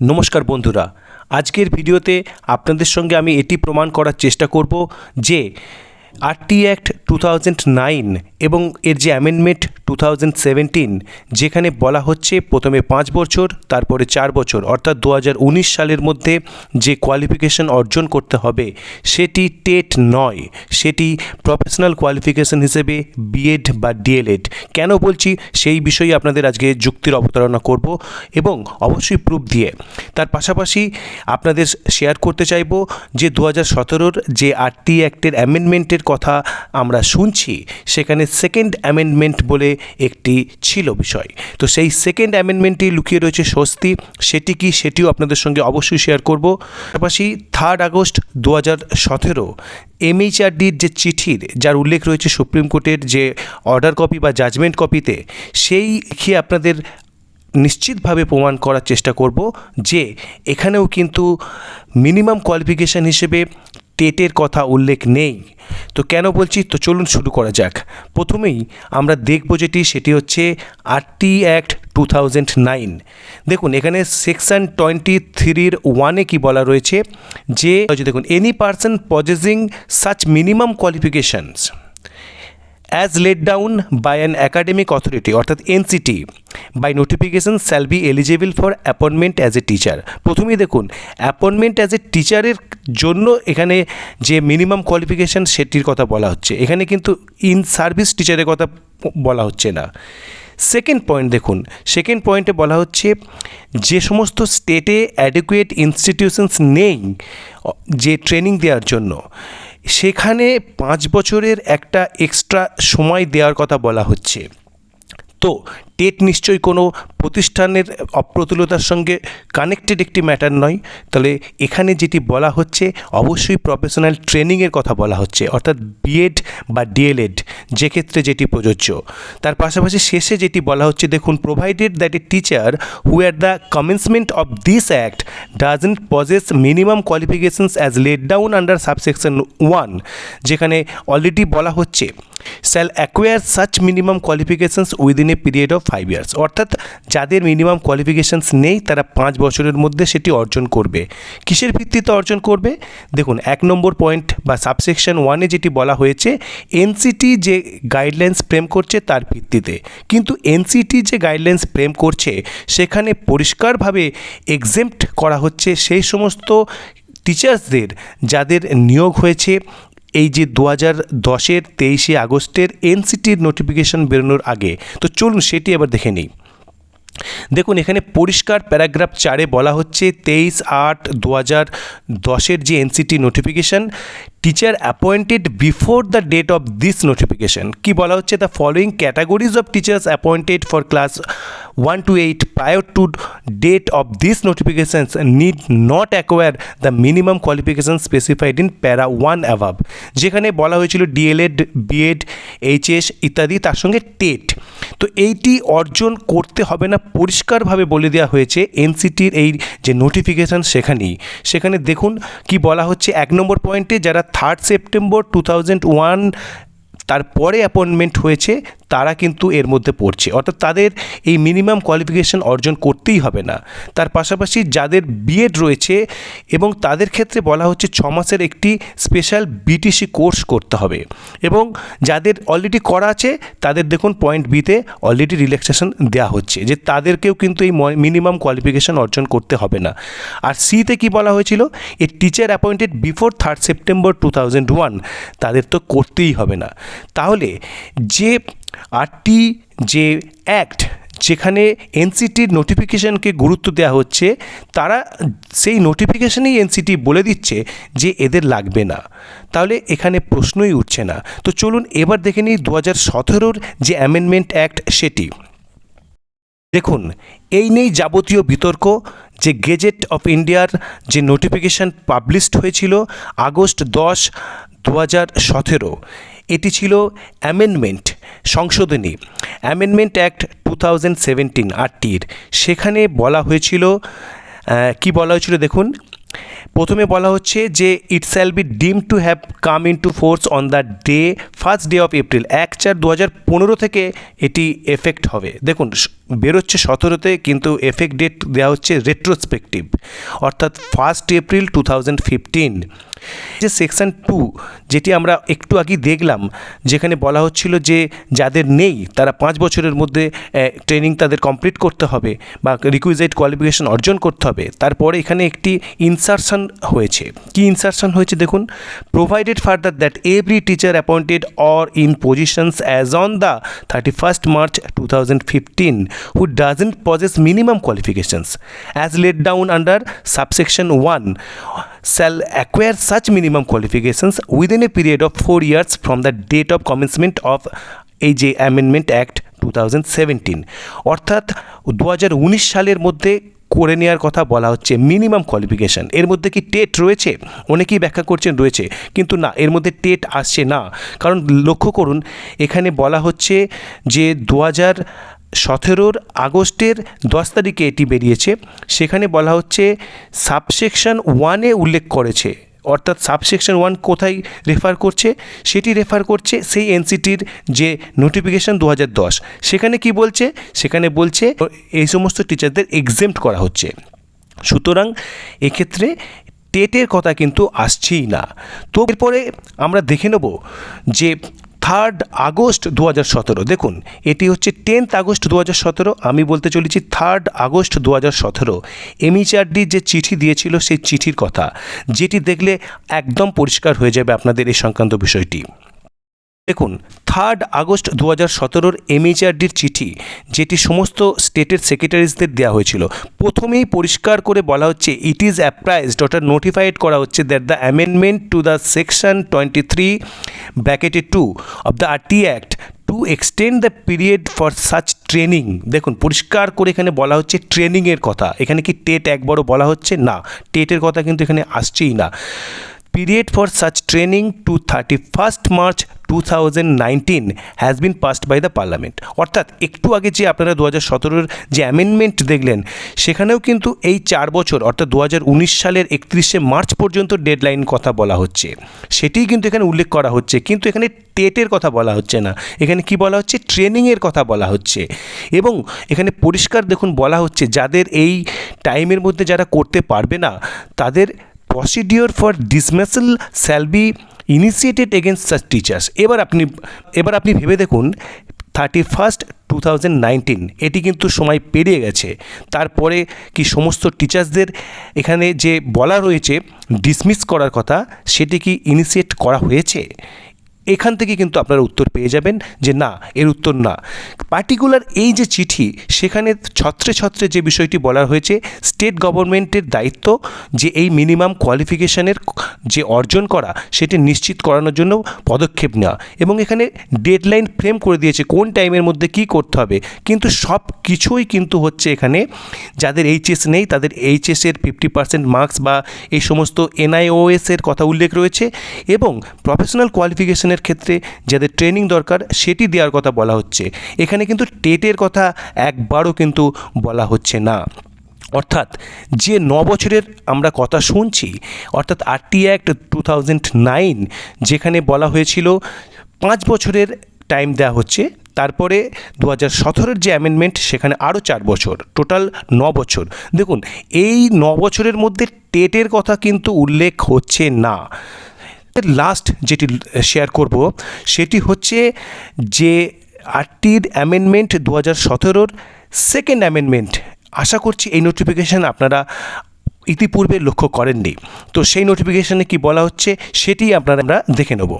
নমস্কার বন্ধুরা আজকের ভিডিওতে আপনাদের সঙ্গে আমি এটি প্রমাণ করার চেষ্টা করব যে RT act two thousand nine এবং এর যে অ্যামেন্ডমেন্ট টু থাউজেন্ড সেভেন্টিন, যেখানে বলা হচ্ছে প্রথমে পাঁচ বছর, তারপরে চার বছর, অর্থাৎ দু হাজার উনিশ সালের মধ্যে যে কোয়ালিফিকেশন অর্জন করতে হবে, সেটি টেট নয়, সেটি প্রফেশনাল কোয়ালিফিকেশন হিসেবে বিএড বা ডিএলএড কেন বলছি? সেই বিষয়ে আপনাদের আজকে যুক্তির অবতারণা করব এবং অবশ্যই প্রুফ দিয়ে। তার পাশাপাশি আপনাদের শেয়ার করতে চাইব যে দু হাজার সতেরোর যে আরটি অ্যাক্টের অ্যামেন্ডমেন্টের কথা আমরা শুনছি, সেখানে সেকেন্ড অ্যামেন্ডমেন্ট বলে একটি ছিল বিষয়। তো সেই সেকেন্ড অ্যামেন্ডমেন্টটি লুকিয়ে রয়েছে স্বস্তি, সেটি কি সেটিও আপনাদের সঙ্গে অবশ্যই শেয়ার করব। পাশাপাশি থার্ড আগস্ট দু হাজার সতেরো এমএইচআরডির যে চিঠির, যার উল্লেখ রয়েছে সুপ্রিম কোর্টের যে অর্ডার কপি বা জাজমেন্ট কপিতে সেই কি আপনাদের নিশ্চিতভাবে প্রমাণ করার চেষ্টা করব যে এখানেও কিন্তু মিনিমাম কোয়ালিফিকেশান হিসেবে টেটের কথা উল্লেখ নেই। তো কেন বলছি? তো চলুন শুরু করা যাক। প্রথমেই আমরা দেখব যেটি, সেটি হচ্ছে RT act two thousand nine. দেখুন, এখানে সেকশন টোয়েন্টি থ্রির ওয়ানে কি বলা রয়েছে? যে, দেখুন, any person possessing such minimum qualifications. As laid down by an academic authority অর্থাৎ NCT by notification shall be eligible for appointment as a teacher প্রথমেই দেখুন অ্যাপয়েন্টমেন্ট অ্যাজ এ টিচারের জন্য এখানে যে মিনিমাম কোয়ালিফিকেশান সেটির কথা বলা হচ্ছে। এখানে কিন্তু ইন সার্ভিস টিচারের কথা বলা হচ্ছে না। সেকেন্ড পয়েন্ট দেখুন সেকেন্ড পয়েন্টে বলা হচ্ছে যে সমস্ত স্টেটে অ্যাডিকুয়েট ইনস্টিটিউশনস নেই, যে ট্রেনিং দেওয়ার জন্য। সেখানে পাঁচ বছরের একটা এক্সট্রা সময় দেওয়ার কথা বলা হচ্ছে। তো টেট নিশ্চয়ই কোনো প্রতিষ্ঠানের অপ্রতুলতার সঙ্গে কানেক্টেড একটি ম্যাটার নয়। তাহলে এখানে যেটি বলা হচ্ছে, অবশ্যই প্রফেশনাল ট্রেনিংয়ের কথা বলা হচ্ছে, অর্থাৎ বিএড বা ডিএলএড যে ক্ষেত্রে যেটি প্রযোজ্য। তার পাশাপাশি শেষে যেটি বলা হচ্ছে, দেখুন provided that a teacher who at the commencement of this act doesn't possess minimum qualifications as laid down under subsection one যেখানে অলরেডি বলা হচ্ছে shall acquire such minimum qualifications within a period of five years অর্থাৎ যাদের minimum qualifications নেই, তারা পাঁচ বছরের মধ্যে সেটি অর্জন করবে। কিসের ভিত্তিতে অর্জন করবে? দেখুন, এক নম্বর পয়েন্ট বা সাবসেকশন ওয়ানে যেটি বলা হয়েছে এনসিটি যে গাইডলাইন্স প্রেম করছে তার ভিত্তিতে। কিন্তু এনসিটি যে গাইডলাইন্স প্রেম করছে, সেখানে পরিষ্কারভাবে এক্সেম্প্ট করা হচ্ছে সেই সমস্ত টিচার্সদের যাদের নিয়োগ হয়েছে। এই যে দু হাজার দশের তেইশে আগস্টের এনসিটির নোটিফিকেশন বেরোনোর আগে, তো চলুন সেটি এবার দেখে নিই। দেখুন, এখানে পরিষ্কার প্যারাগ্রাফ চারে বলা হচ্ছে তেইশ আট দু হাজার দশের যে NCT notification teacher appointed before the date of this notification কি বলা হচ্ছে? The following categories of teachers appointed for class one to eight prior to date of this notifications need not acquire the minimum qualification specified in para one above যেখানে বলা হয়েছিল D.El.Ed B Ed HS ইত্যাদি, তার সঙ্গে TET. তো এইটি অর্জন করতে হবে না, পরিষ্কারভাবে বলে দেওয়া হয়েছে এনসিটির এই যে নোটিফিকেশান সেখানেই। সেখানে দেখুন কি বলা হচ্ছে, এক নম্বর পয়েন্টে যারা থার্ড সেপ্টেম্বর টু ওয়ান তারপরে অ্যাপয়েন্টমেন্ট হয়েছে। তারা কিন্তু এর মধ্যে পড়ছে। অর্থাৎ তাদের এই মিনিমাম কোয়ালিফিকেশান অর্জন করতেই হবে না। তার পাশাপাশি যাদের বিএড রয়েছে এবং তাদের ক্ষেত্রে বলা হচ্ছে ছ মাসের একটি স্পেশাল বিটিসি কোর্স করতে হবে। এবং যাদের অলরেডি করা আছে, তাদের দেখুন পয়েন্ট বিতে অলরেডি রিল্যাক্সেশন দেওয়া হচ্ছে। যে তাদেরকেও কিন্তু এই মিনিমাম কোয়ালিফিকেশান অর্জন করতে হবে না। আর সিতে কি বলা হয়েছিল? A teacher appointed before third September two thousand one তাদের তো করতেই হবে না। তাহলে যে আটটি যে অ্যাক্ট, যেখানে এনসিটির নোটিফিকেশানকে গুরুত্ব দেওয়া হচ্ছে, তারা সেই নোটিফিকেশানেই এনসিটি বলে দিচ্ছে যে এদের লাগবে না। তাহলে এখানে প্রশ্নই উঠছে না। তো চলুন এবার দেখে নিই দু হাজার সতেরোর যে অ্যামেন্ডমেন্ট অ্যাক্ট সেটি। দেখুন, এই নেই যাবতীয় বিতর্ক, যে গেজেট অফ ইন্ডিয়ার যে নোটিফিকেশান পাবলিশড হয়েছিল আগস্ট দশ দু হাজার সতেরো। এটি ছিল অ্যামেন্ডমেন্ট সংশোধনী। Amendment act two thousand seventeen, আটটির। সেখানে বলা হয়েছিল কি বলা হয়েছিল দেখুন? প্রথমে বলা হচ্ছে যে it shall be deemed to have come into force on the day first day of April এক চার দু হাজার পনেরো থেকে এটি এফেক্ট হবে। দেখুন বেরোচ্ছে সতেরোতে, কিন্তু এফেক্ট ডেট দেওয়া হচ্ছে রেট্রোস্পেক্টিভ অর্থাৎ first April two thousand fifteen যে সেকশন টু যেটি আমরা একটু আগেই দেখলাম, যেখানে বলা হচ্ছিল যে যাদের নেই, তারা পাঁচ বছরের মধ্যে ট্রেনিং তাদের কমপ্লিট করতে হবে বা রিকুইজাইট কোয়ালিফিকেশন অর্জন করতে হবে। তারপরে এখানে একটি ইনসারশন হয়েছে। কি ইনসারশন হয়েছে দেখুন? Provided further that every teacher appointed or in positions as on the thirty first March two thousand fifteen who doesn't possess minimum qualifications as laid down under subsection one shall acquire such minimum qualifications within a period of four years from the date of commencement of এই যে amendment act two অর্থাৎ দু হাজার উনিশ সালের মধ্যে করে নেওয়ার কথা বলা হচ্ছে মিনিমাম কোয়ালিফিকেশান এর মধ্যে কি টেট রয়েছে? অনেকেই ব্যাখ্যা করছেন রয়েছে, কিন্তু না, এর মধ্যে টেট আসছে না। কারণ লক্ষ্য করুন, এখানে বলা হচ্ছে যে দু হাজার সতেরোর আগস্টের দশ তারিখে এটি বেরিয়েছে। সেখানে বলা হচ্ছে, সাবসেকশন ওয়ানে উল্লেখ করেছে। অর্থাৎ সাবসেকশন ওয়ান কোথায় রেফার করছে? সেটি রেফার করছে সেই এনসিটির যে নোটিফিকেশন দু সেখানে কি বলছে? সেখানে বলছে, এই সমস্ত টিচারদের এক্সেম্ট করা হচ্ছে। সুতরাং এক্ষেত্রে টেটের কথা কিন্তু আসছেই না। তো এরপরে আমরা দেখে নেব যে থার্ড আগস্ট দু সতেরো। দেখুন, এটি হচ্ছে টেন্থ আগস্ট দু সতেরো, আমি বলতে চলেছি থার্ড আগস্ট দু হাজার সতেরো এমইচআরডি যে চিঠি দিয়েছিল সেই চিঠির কথা, যেটি দেখলে একদম পরিষ্কার হয়ে যাবে আপনাদের এই সংক্রান্ত বিষয়টি। দেখুন থার্ড আগস্ট দু হাজার সতেরোর এমএইচআরডির চিঠি, যেটি সমস্ত স্টেটের সেক্রেটারিজদের দেওয়া হয়েছিল। প্রথমেই পরিষ্কার করে বলা হচ্ছে ইট ইজ অ্যাপ্রাইজড অর্থাৎ নোটিফাইড করা হচ্ছে that the amendment to the section twenty three ব্র্যাকেটে two of the RT act to extend the period for such training দেখুন, পরিষ্কার করে এখানে বলা হচ্ছে ট্রেনিংয়ের কথা। এখানে কি টেট একবারও বলা হচ্ছে? না, টেটের কথা কিন্তু এখানে আসছেই না। Period for such training to 31st March 2019 has been passed by the parliament. অর্থাৎ একটু আগে যে আপনারা দু হাজার সতেরোর যে অ্যামেন্ডমেন্ট দেখলেন, সেখানেও কিন্তু এই চার বছর, অর্থাৎ দু হাজার উনিশ সালের একত্রিশে মার্চ পর্যন্ত ডেডলাইন কথা বলা হচ্ছে। সেটিই কিন্তু এখানে উল্লেখ করা হচ্ছে। কিন্তু এখানে টেটের কথা বলা হচ্ছে না। এখানে কি বলা হচ্ছে? ট্রেনিংয়ের কথা বলা হচ্ছে। এবং এখানে পরিষ্কার দেখুন বলা হচ্ছে, যাদের এই টাইমের মধ্যে যারা করতে পারবে না, তাদের procedure for dismissal shall be initiated against such teachers এবার আপনি এবার আপনি ভেবে দেখুন thirty first two thousand nineteen এটি কিন্তু সময় পেরিয়ে গেছে। তারপরে কি সমস্ত টিচার্সদের এখানে যে বলা রয়েছে ডিসমিস করার কথা, সেটি কি ইনিশিয়েট করা হয়েছে? এখান থেকে কিন্তু আপনারা উত্তর পেয়ে যাবেন যে না, এর উত্তর না। পার্টিকুলার এই যে চিঠি, সেখানে ছত্রে ছত্রে যে বিষয়টি বলা হয়েছে স্টেট গভর্নমেন্টের দায়িত্ব যে এই মিনিমাম কোয়ালিফিকেশনের যে অর্জন করা, সেটি নিশ্চিত করানোর জন্য পদক্ষেপ নেওয়া। এবং এখানে ডেডলাইন ফ্রেম করে দিয়েছে কোন টাইমের মধ্যে কি করতে হবে। কিন্তু সব কিছুই কিন্তু হচ্ছে এখানে যাদের এইচএস নেই, তাদের এইচএসের ফিফটি পার্সেন্ট মার্কস বা এই সমস্ত এনআইওএসের কথা উল্লেখ রয়েছে। এবং প্রফেশনাল কোয়ালিফিকেশনের ক্ষেত্রে যাদের ট্রেনিং দরকার, সেটি দেওয়ার কথা বলা হচ্ছে। এখানে কিন্তু টেটের কথা একবারও কিন্তু বলা হচ্ছে না। অর্থাৎ যে ন বছরের আমরা কথা শুনছি, অর্থাৎ RT act two thousand nine, যেখানে বলা হয়েছিল পাঁচ বছরের টাইম দেওয়া হচ্ছে, তারপরে দু হাজার সতেরোর যে অ্যামেন্ডমেন্ট সেখানে আরও চার বছর টোটাল ন বছর। দেখুন, এই ন বছরের মধ্যে টেটের কথা কিন্তু উল্লেখ হচ্ছে না। লাস্ট যেটি শেয়ার করব, সেটি হচ্ছে যে আটটির অ্যামেন্ডমেন্ট দু হাজার সতেরোর সেকেন্ড অ্যামেন্ডমেন্ট আশা করছি এই নোটিফিকেশান আপনারা ইতিপূর্বে লক্ষ্য করেননি। তো সেই নোটিফিকেশানে কি বলা হচ্ছে, সেটি আপনারা, আমরা দেখে নেব।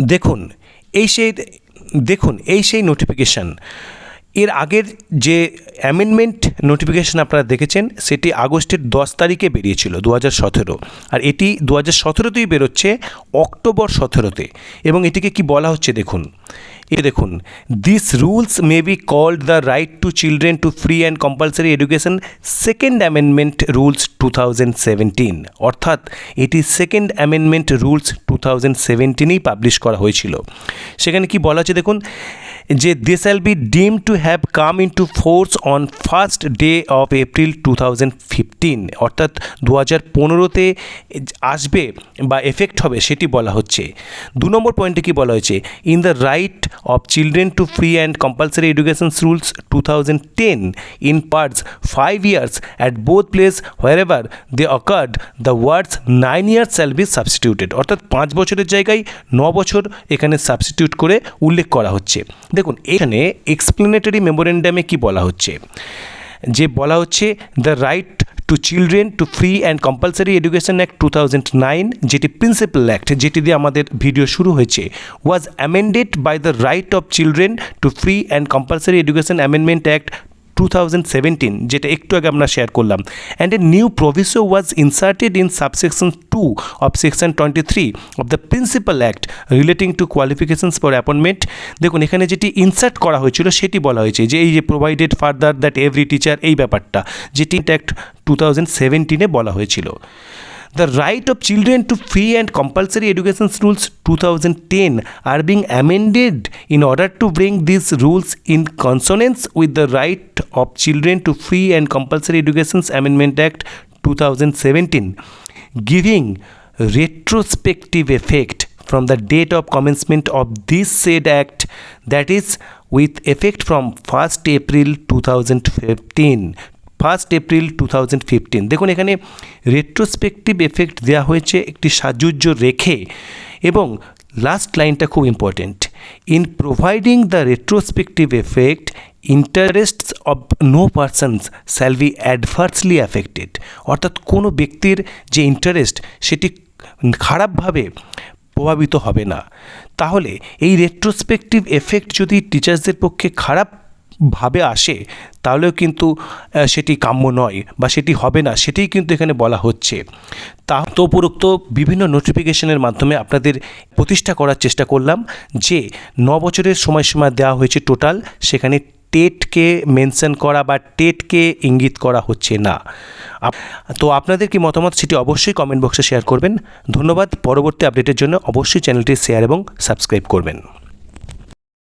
দেখুন, এই সেই, দেখুন, এই সেই নোটিফিকেশান এর আগের যে অ্যামেন্ডমেন্ট নোটিফিকেশান আপনারা দেখেছেন, সেটি আগস্টের দশ তারিখে বেরিয়েছিল দু হাজার সতেরো। আর এটি দু হাজার সতেরোতেই বেরোচ্ছে অক্টোবর সতেরোতে। এবং এটিকে কি বলা হচ্ছে দেখুন? এ দেখুন this rules may be called the right to children to free and compulsory education second amendment rules two thousand seventeen অর্থাৎ এটি second amendment rules two thousand সেভেন্টিনেই publish করা হয়েছিল। সেখানে কি বলা হচ্ছে দেখুন যে this shall be deem to have come into force on first day of April two thousand fifteen অর্থাৎ দু হাজার পনেরোতে আসবে বা এফেক্ট হবে সেটি বলা হচ্ছে। দু নম্বর পয়েন্টে কি বলা হয়েছে? In the right of children to free and compulsory education rules two thousand ten in parts five years at both place wherever they occurred the words nine years shall be substituted অর্থাৎ পাঁচ বছরের জায়গায় ন বছর এখানে substitute করে উল্লেখ করা হচ্ছে। দেখুন, এখানে এক্সপ্লেনেটারি মেমোরেন্ডামে কি বলা হচ্ছে? যে বলা হচ্ছে the right to children to free and compulsory education act two thousand nine যেটি প্রিন্সিপাল অ্যাক্ট যেটি দিয়ে আমাদের ভিডিও শুরু হয়েছে was amended by the right of children to free and compulsory education amendment act two thousand seventeen যেটা একটু আগে আমরা শেয়ার করলাম। And a new proviso was inserted in subsection two of section twenty three of the principal act relating to qualifications for appointment দেখুন, এখানে যেটি insert করা হয়েছিল, সেটি বলা হয়েছে যে এই যে provided further that every teacher এই ব্যাপারটা, যেটি অ্যাক্ট টু থাউজেন্ড সেভেন্টিনে বলা হয়েছিল। The right of children to free and compulsory education rules 2010 are being amended in order to bring these rules in consonance with the right of children to free and compulsory education amendment act 2017 giving retrospective effect from the date of commencement of this said act that is with effect from 1st April 2015 first April two thousand fifteen দেখুন, এখানে retrospective effect দেওয়া হয়েছে একটি সাজুজ্য রেখে এবং last লাইনটা খুব important in providing the retrospective effect interests of no persons shall be adversely affected অর্থাৎ কোনো ব্যক্তির যে ইন্টারেস্ট সেটি খারাপভাবে প্রভাবিত হবে না। তাহলে এই রেট্রোস্পেকটিভ এফেক্ট যদি টিচার্সদের পক্ষে খারাপ ভাবে আসে, তাহলেও কিন্তু সেটি কাম্য নয় বা সেটি হবে না। সেটিই কিন্তু এখানে বলা হচ্ছে। তা তো উপরোক্ত বিভিন্ন নোটিফিকেশনের মাধ্যমে আপনাদের প্রতিষ্ঠা করার চেষ্টা করলাম যে, ন বছরের সময়সীমা দেওয়া হয়েছে টোটাল সেখানে টেটকে মেনশন করা বা টেটকে ইঙ্গিত করা হচ্ছে না। তো আপনাদের কি মতামত সেটি অবশ্যই কমেন্ট বক্সে শেয়ার করবেন। ধন্যবাদ। পরবর্তী আপডেটের জন্য অবশ্যই চ্যানেলটি শেয়ার এবং সাবস্ক্রাইব করবেন।